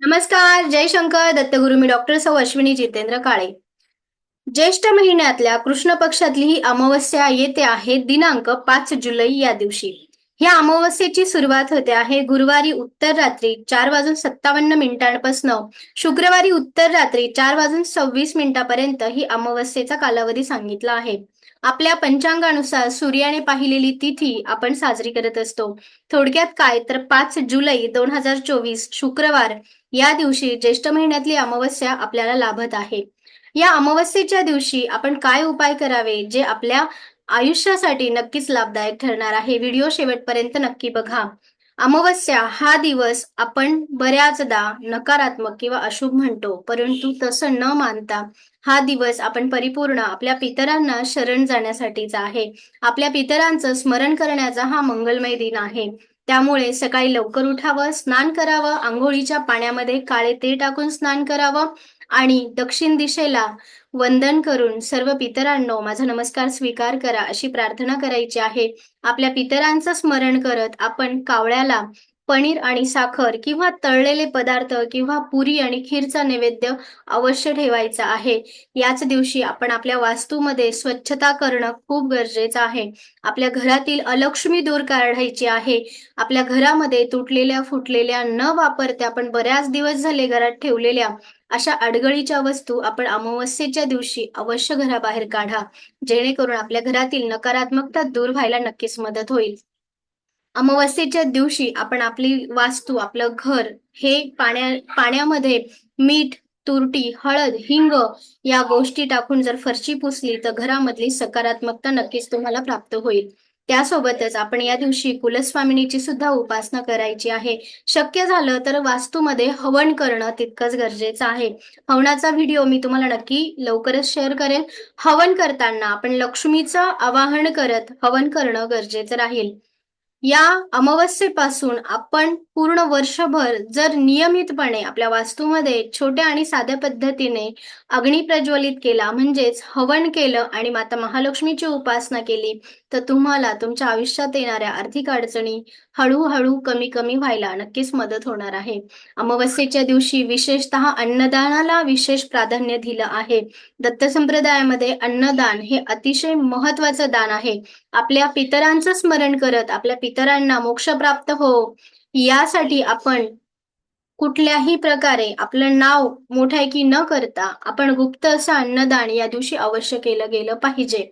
नमस्कार जय शंकर दत्तगुरु मी डॉक्टर सौ अश्विनी जितेंद्र काळे. ज्येष्ठ महिन्यातल्या कृष्ण पक्षातली ही अमावस्या येते आहे दिनांक पाच जुलै या दिवशी. ह्या अमावस्येची सुरुवात होते आहे गुरुवारी उत्तर रात्री चार वाजून सत्तावन्न मिनिटांपासून. शुक्रवारी उत्तर रात्री चार वाजून सव्वीस मिनिटापर्यंत ही अमावस्येचा कालावधी सांगितला आहे. आपल्या पंचांगानुसार सूर्याने पाहिलेली तिथी आपण साजरी करत असतो. थोडक्यात काय? तर पाच जुलै दोन हजार चोवीस शुक्रवार या दिवशी ज्येष्ठ महिन्यातली अमावस्या आपल्याला लाभत आहे. या अमावस्येच्या दिवशी आपण काय उपाय करावे? जे आपल्या आयुष्यासाठी नक्कीच लाभदायक ठरणार आहे. व्हिडिओ शेवटपर्यंत नक्की बघा. अमावस्या हा दिवस आपण बऱ्याचदा नकारात्मक किंवा अशुभ म्हणतो परंतु तसं न मानता हा दिवस आपण परिपूर्ण आपल्या पितरांना शरण जाण्यासाठीचा आहे. आपल्या पितरांचं स्मरण करण्याचा हा मंगलमय दिन आहे. त्यामुळे सकाळी लवकर उठावं स्नान करावं आंघोळीच्या पाण्यामध्ये काळे ते टाकून स्नान करावं आणि दक्षिण दिशेला वंदन करून सर्व पितरांनो माझा नमस्कार स्वीकार करा अशी प्रार्थना करायची आहे. आपल्या पितरांचं स्मरण करत आपण कावळ्याला पनीर आणि साखर किंवा तळलेले पदार्थ किंवा पुरी आणि खीरचा नैवेद्य अवश्य ठेवायचा आहे. याच दिवशी आपण आपल्या वास्तूमध्ये स्वच्छता करणं खूप गरजेचं आहे. आपल्या घरातील अलक्ष्मी दूर काढायची आहे. आपल्या घरामध्ये तुटलेल्या फुटलेल्या न वापरता आपण बऱ्याच दिवस झाले घरात ठेवलेल्या अशा अडगळीच्या वस्तू आपण अमावस्येच्या दिवशी अवश्य घराबाहेर काढा. जेणेकरून आपल्या घरातील नकारात्मकता दूर व्हायला नक्कीच मदत होईल. अमावस्येच्या दिवशी आपण आपली वास्तू आपलं घर हे पाण्या पाण्यामध्ये मीठ तुरटी हळद हिंग या गोष्टी टाकून जर फरशी पुसली तर घरामधली सकारात्मकता नक्कीच तुम्हाला प्राप्त होईल. त्यासोबतच आपण या दिवशी कुलस्वामिनीची सुद्धा उपासना करायची आहे. शक्य झालं तर वास्तूमध्ये हवन करणं तितकंच गरजेचं आहे. हवनाचा व्हिडिओ मी तुम्हाला नक्की लवकरच शेअर करेन. हवन करताना आपण लक्ष्मीचं आवाहन करत हवन करणं गरजेचं राहील. या अमावस्येपासून आपण पूर्ण वर्षभर जर नियमितपणे आपल्या वास्तूमध्ये छोट्या आणि साध्या पद्धतीने अग्नी प्रज्वलित केला म्हणजेच हवन केलं आणि माता महालक्ष्मीची उपासना केली तर तुम्हाला तुमच्या आयुष्यात येणाऱ्या आर्थिक अडचणी हळूहळू कमी कमी व्हायला नक्कीच मदत होणार आहे. अमावस्येच्या दिवशी विशेषतः अन्नदानाला विशेष प्राधान्य दिलं आहे. दत्त संप्रदायामध्ये अन्नदान हे अतिशय महत्वाचं दान आहे. आपल्या पितरांचं स्मरण करत आपल्या पितरांना मोक्ष प्राप्त हो. यासाठी आपण कुठल्याही प्रकारे आपलं नाव मोठायकी न करता आपण गुप्त असं अन्नदान या दिवशी अवश्य केलं गेलं पाहिजे.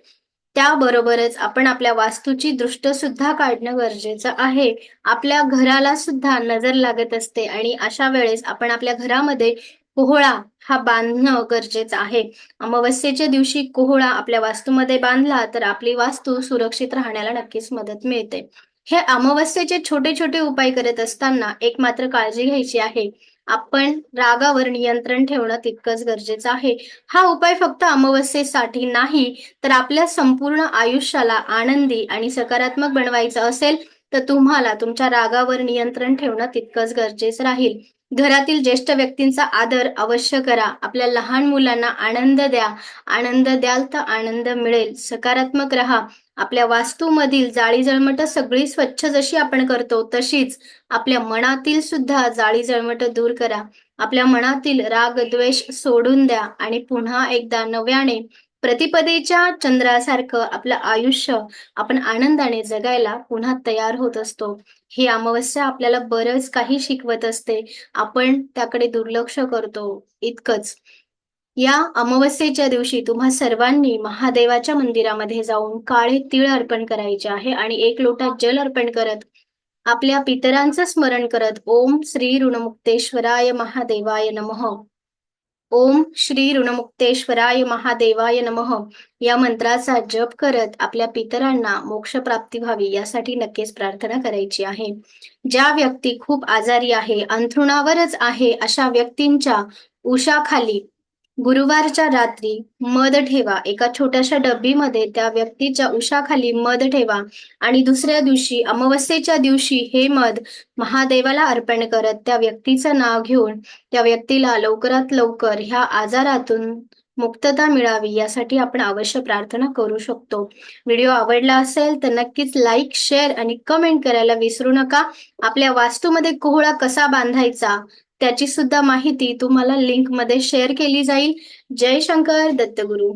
त्याबरोबरच आपण आपल्या वास्तूची दृष्ट सुद्धा काढणं गरजेचं आहे. आपल्या घराला सुद्धा नजर लागत असते आणि अशा वेळेस आपण आपल्या घरामध्ये कोहळा हा बांधणं गरजेचं आहे. अमावस्येच्या दिवशी कोहळा आपल्या वास्तूमध्ये बांधला तर आपली वास्तू सुरक्षित राहण्याला नक्कीच मदत मिळते. हे अमावस्येचे छोटे छोटे उपाय करत असताना एक मात्र काळजी घ्यायची आहे. आपण रागावर नियंत्रण ठेवणं तितकंच गरजेचं आहे. हा उपाय फक्त अमावस्येसाठी नाही तर आपल्या संपूर्ण आयुष्याला आनंदी आणि सकारात्मक बनवायचं असेल तर तुम्हाला तुमच्या रागावर नियंत्रण ठेवणं तितकंच गरजेचं राहील. घरातील ज्येष्ठ व्यक्तींचा आदर अवश्य करा. आपल्या लहान मुलांना आनंद द्या. आनंद द्याल तर आनंद मिळेल. सकारात्मक राहा. आपल्या वास्तूमधील जाळी जळमट सगळी स्वच्छ जशी आपण करतो तशीच आपल्या मनातील सुद्धा जाळी जळमट दूर करा. आपल्या मनातील राग द्वेष सोडून द्या आणि पुन्हा एकदा नव्याने प्रतिपदेच्या चंद्रासारखं आपलं आयुष्य आपण आनंदाने जगायला पुन्हा तयार होत असतो. ही अमावस्या आपल्याला बरंच काही शिकवत असते. आपण त्याकडे दुर्लक्ष करतो. इतकंच. या अमावस्येच्या दिवशी तुम्हा सर्वांनी महादेवाच्या मंदिरामध्ये जाऊन काळे तीळ अर्पण करायचे आहे आणि एक लोटा जल अर्पण करत आपल्या पितरांचं स्मरण करत ओम श्री ऋणमुक्तेश्वराय महादेवाय नमः. ओम श्री ऋणमुक्तेश्वराय महादेवाय नमः. या मंत्राचा जप करत आपल्या पितरांना मोक्ष प्राप्ती व्हावी यासाठी नक्कीच प्रार्थना करायची आहे. ज्या व्यक्ती खूप आजारी आहे अंथरुणावरच आहे अशा व्यक्तींच्या उशाखाली गुरुवारच्या रात्री मध ठेवा. एका छोट्याशा डब्बीमध्ये त्या व्यक्तीच्या उशाखाली मध ठेवा आणि दुसऱ्या दिवशी अमावस्येच्या दिवशी हे मध महादेवाला अर्पण करत त्या व्यक्तीचं नाव घेऊन त्या व्यक्तीला लवकरात लवकर ह्या आजारातून मुक्तता मिळावी यासाठी आपण अवश्य प्रार्थना करू शकतो. व्हिडिओ आवडला असेल तर नक्कीच लाईक शेअर आणि कमेंट करायला विसरू नका. आपल्या वास्तूमध्ये कोहळा कसा बांधायचा? त्याची सुद्धा माहिती तुम्हाला लिंकमध्ये शेअर केली जाईल. जय शंकर दत्तगुरु.